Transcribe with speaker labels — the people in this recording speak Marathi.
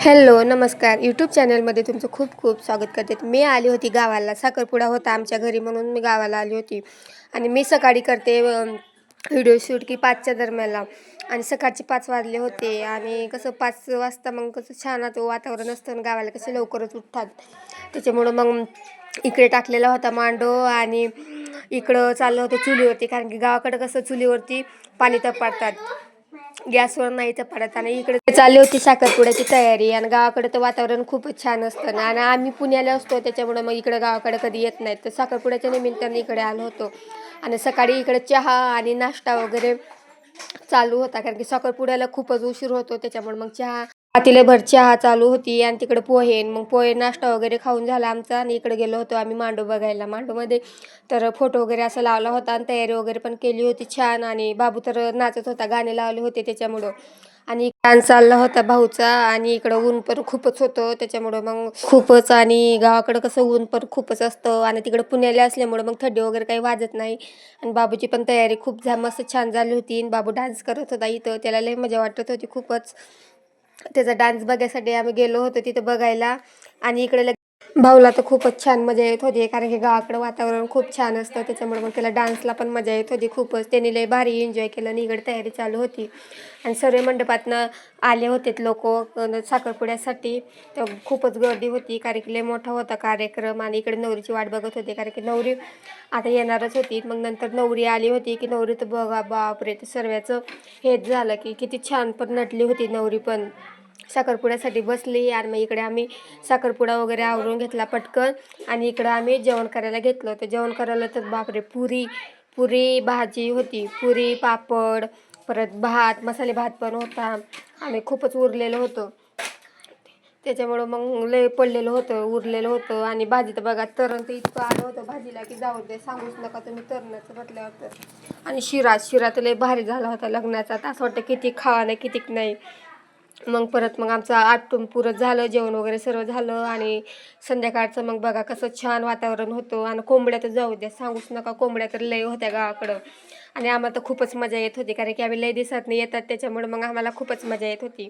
Speaker 1: हॅलो नमस्कार. यूट्यूब चॅनलमध्ये तुमचं खूप खूप स्वागत करते. मी आली होती गावाला. साखरपुडा होता आमच्या घरी म्हणून मी गावाला आली होती. आणि मी सकाळी करते व्हिडिओ शूट की पाचच्या दरम्यानला. आणि सकाळचे पाच वाजले होते. आणि कसं पाच वाजता मग कसं छान आता वातावरण असतं आणि गावाला कसे लवकरच उठतात. त्याच्यामुळं मग इकडे टाकलेला होता मांडो आणि इकडं चाललं होतं चुलीवरती. कारण की गावाकडं कसं चुलीवरती पाणी तपाडतात गॅसवर नाही तर पडत आणि इकडे चालली होती साखरपुड्याची तयारी आणि गावाकडे तर वातावरण खूपच छान असतं. ना आणि आम्ही पुण्याला असतो त्याच्यामुळे मग इकडे गावाकडे कधी येत नाही तर साखरपुड्याच्या निमित्ताने इकडे आलो होतो. आणि सकाळी इकडे चहा आणि नाश्ता वगैरे चालू होता कारण की साखरपुड्याला खूपच उशीर होतो त्याच्यामुळे मग चहा पातेले भर चहा चालू होती आणि तिकडे पोहे मग पोहे नाश्ता वगैरे खाऊन झाला आमचा आणि इकडे गेलो होतो आम्ही मांडू बघायला. मांडोमध्ये तर फोटो वगैरे असं लावला होता आणि तयारी वगैरे पण केली होती छान आणि बाबू तर नाचत होता गाणे लावले होते त्याच्यामुळं. आणि डान्स चालला होता भाऊचा आणि इकडं ऊन पण खूपच होतं त्याच्यामुळं मग खूपच आणि गावाकडं कसं ऊन पण खूपच असतं आणि तिकडं पुण्याला असल्यामुळं मग थंडी वगैरे काही वाजत नाही. आणि बाबूची पण तयारी खूप झा मस्त छान झाली होती आणि बाबू डान्स करत होता इथं त्याला लय मजा वाटत होती खूपच. त्याचा डान्स बघायसाठी आम्ही गेलो होतो तिथं बघायला. आणि इकडे लग- भाऊला तर खूपच छान मजा येत होती कारण की गावाकडं वातावरण खूप छान असतं. त्याच्यामुळे मग त्याला डान्सला पण मजा येत होती खूपच. त्यांनी लय भारी एन्जॉय केलं आणि तयारी चालू होती. आणि सर्व मंडपातनं आले होते लोक साखरपुड्यासाठी. तर खूपच गर्दी होती कारण की लय मोठा होता कार्यक्रम आणि इकडे नवरीची वाट बघत होते कारण की नवरी आता येणारच होती. मग नंतर नवरी आली होती की नवरी तर बघा बापरे ते सर्व्याचं हेच झालं की किती छान पण नटली होती नवरी पण. साखरपुड्यासाठी बसली आणि मग इकडे आम्ही साखरपुडा वगैरे आवरून घेतला पटकन आणि इकडं आम्ही जेवण करायला घेतलं तर जेवण करायला तर बापरे पुरी पुरी भाजी होती. पुरी पापड परत भात मसाले भात पण होता. आणि खूपच उरलेलं होतं. त्याच्यामुळं मग लय पडलेलं होतं उरलेलं होतं. आणि भाजी तर बघा तरण तर इतकं आलं होतं भाजीला की जाऊ दे सांगूच नका तुम्ही तरणाचं म्हटल्यावर तर. आणि शिरा शिरा तर लय भारी झाला होता लग्नाचा. तर असं वाटतं किती खावा नाही कितीक नाही. मग परत मग आमचं आटून पुरत झालं जेवण वगैरे सर्व झालं आणि संध्याकाळचं मग बघा कसं छान वातावरण होतं आणि कोंबड्या तर जाऊ द्या सांगूच नका कोंबड्या तर लय होत्या गावाकडं. आणि आम्हाला तर खूपच मजा येत होती कारण की आम्ही लय दिवसात येतात त्याच्यामुळे मग आम्हाला खूपच मजा येत होती.